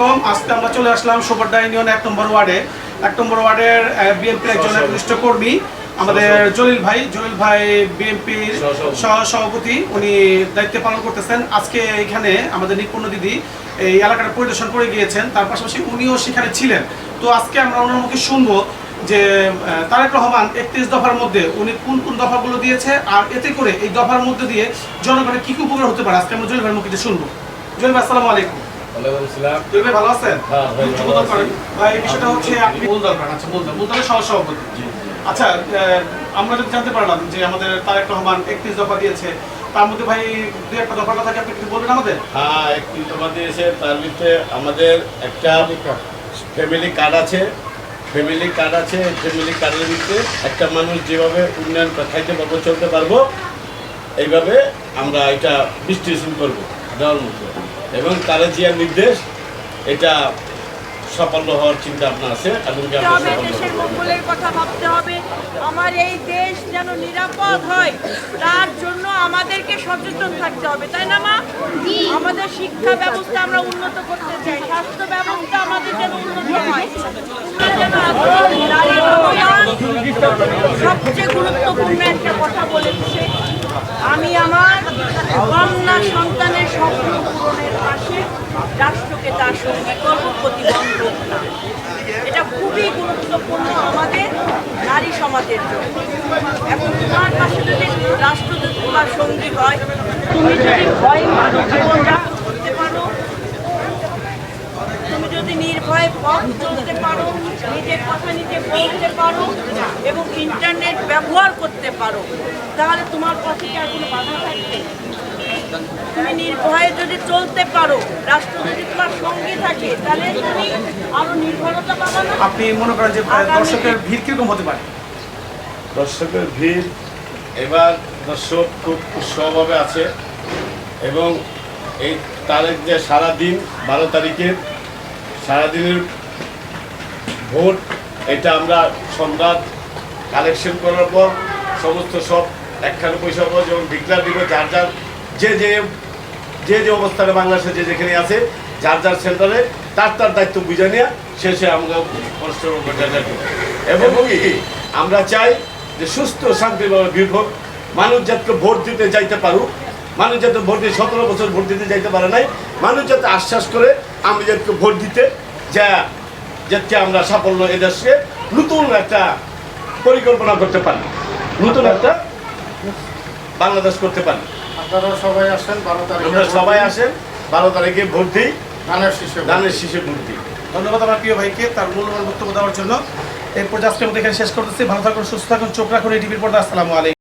কম আজকে আমরা চলে আসলাম সোপারডা ইউনিয়ন এক নম্বর ওয়ার্ডে। এক নম্বর ওয়ার্ডের বিএনপির একজন কর্মী। আমাদের জলিল ভাই জলিল ভাই বিএনপির সহ সভাপতি উনি দায়িত্ব পালন করতেছেন। আজকে এখানে আমাদের নিপুণ দিদি এই এলাকাটা পরিদর্শন করে গিয়েছেন। তার পাশাপাশি উনিও সেখানে ছিলেন। তো আজকে আমরা ওনার মুখে শুনব যে তারেক রহমান একত্রিশ দফার মধ্যে উনি কোন কোন দফাগুলো দিয়েছে আর এতে করে এই দফার মধ্যে দিয়ে জনগণের কি কি উপকার হতে পারে? আজকে আমরা জলিল ভাইয়ের মুখে শুনব। জলিল ভাই আসসালামু আলাইকুম। ভালো আছেন? হ্যাঁ, ভাই, বিষয়টা হচ্ছে আপনি মূল দরকার আচ্ছা মূল দরকার। সহ সভাপতি। আচ্ছা আমরা যদি জানতে পারলাম যে আমাদের তারেক রহমান একত্রিশ দফা দিয়েছে তার মধ্যে ভাই দুই একটা দফার কথা কি আপনি একটু বলবেন আমাদের? হ্যাঁ একটি তোমাদের এসে তার ভিতরে আমাদের একটা ফ্যামিলি কার্ড আছে। ফ্যামিলি কার্ড আছে ফ্যামিলি কার্ডের ভিতরে একটা মানুষ যেভাবে উন্নয়ন খাইতে পারব চলতে পারব এইভাবে আমরা এটা বিশ্লেষণ করব। দেওয়ার মতো। এবং তারা যে নির্দেশ এটা সাফল্য হওয়ার চিন্তা আপনার আছে দেশের। মঙ্গলের কথা ভাবতে হবে। আমার এই দেশ যেন নিরাপদ হয় তার জন্য আমাদেরকে সচেতন থাকতে হবে তাই না মা? আমাদের শিক্ষা ব্যবস্থা আমরা উন্নত করতে চাই স্বাস্থ্য ব্যবস্থা আমাদের যেন উন্নত হয়। সবচেয়ে গুরুত্বপূর্ণ একটা কথা বলেছে। আমি আমার কন্যা সন্তানের স্বপ্ন পূরণের পাশে রাষ্ট্রকে তার সঙ্গে করব প্রতিবন্ধক না। এটা খুবই গুরুত্বপূর্ণ আমাদের নারী সমাজের জন্য। এখন তোমার পাশে যদি রাষ্ট্র যদি তোমার সঙ্গী হয়, তুমি যদি ভয় মানুষ জীবনযাপন করতে পারো তুমি নির্ভয়ে পথ চলতে পারো নিজের কথা নিজে বলতে পারো এবং ইন্টারনেট ব্যবহার করতে পারো। তাহলে তোমার পথে কি আর কোনো বাধা থাকবে? তুমি নির্ভয়ে যদি চলতে পারো রাষ্ট্র যদি তোমার সঙ্গে থাকে তাহলে তুমি আরও নির্ভরতা পাবা না। আপনি মনে করেন যে দর্শকের ভিড় কীরকম হতে পারে? দর্শকের ভিড় এবার দর্শক খুব উৎসবভাবে আছে এবং এই তারিখ যে সারাদিন বারো তারিখের সারাদিনের ভোট, এটা আমরা সংবাদ কালেকশন করার পর সমস্ত সব একখানে পয়সা পাবো, যেমন ডিক্লার দিব, যার যার যে যে যে যে অবস্থানে বাংলাদেশে যে যেখানে আছে, যার যার সেন্টারে, তার তার দায়িত্ব বুঝে নেওয়া শেষে আমরা কষ্ট এবং কি, আমরা চাই যে সুস্থ, শান্তিভাবে হোক। মানুষ যাতে ভোট দিতে যাইতে পারুক, মানুষ যাতে ভোট দিয়ে সতেরো বছর ভোট দিতে যাইতে পারে নাই, মানুষ যাতে আশ্বাস করে আমি যাতে ভোট দিতে যা যাতে আমরা সাফল্য এদেশকে নতুন একটা পরিকল্পনা করতে পারি। নতুন একটা বাংলাদেশ করতে পারি। আপনারা সবাই আসেন বারো তারিখে সবাই আসেন বারো তারিখে ভোট দিই। ধানের শীষে ভোট। ধানের শীষে ভোট দিই। ধন্যবাদ আমার প্রিয় ভাইকে তার মূল্যবান বক্তব্য দেওয়ার জন্য। এরপর আজকে আমাদের এখানে শেষ করতেছি। ভালো থাকুন সুস্থ থাকুন চোখ রাখুন এই টিভির পর্দা আসসালামু আলাইকুম।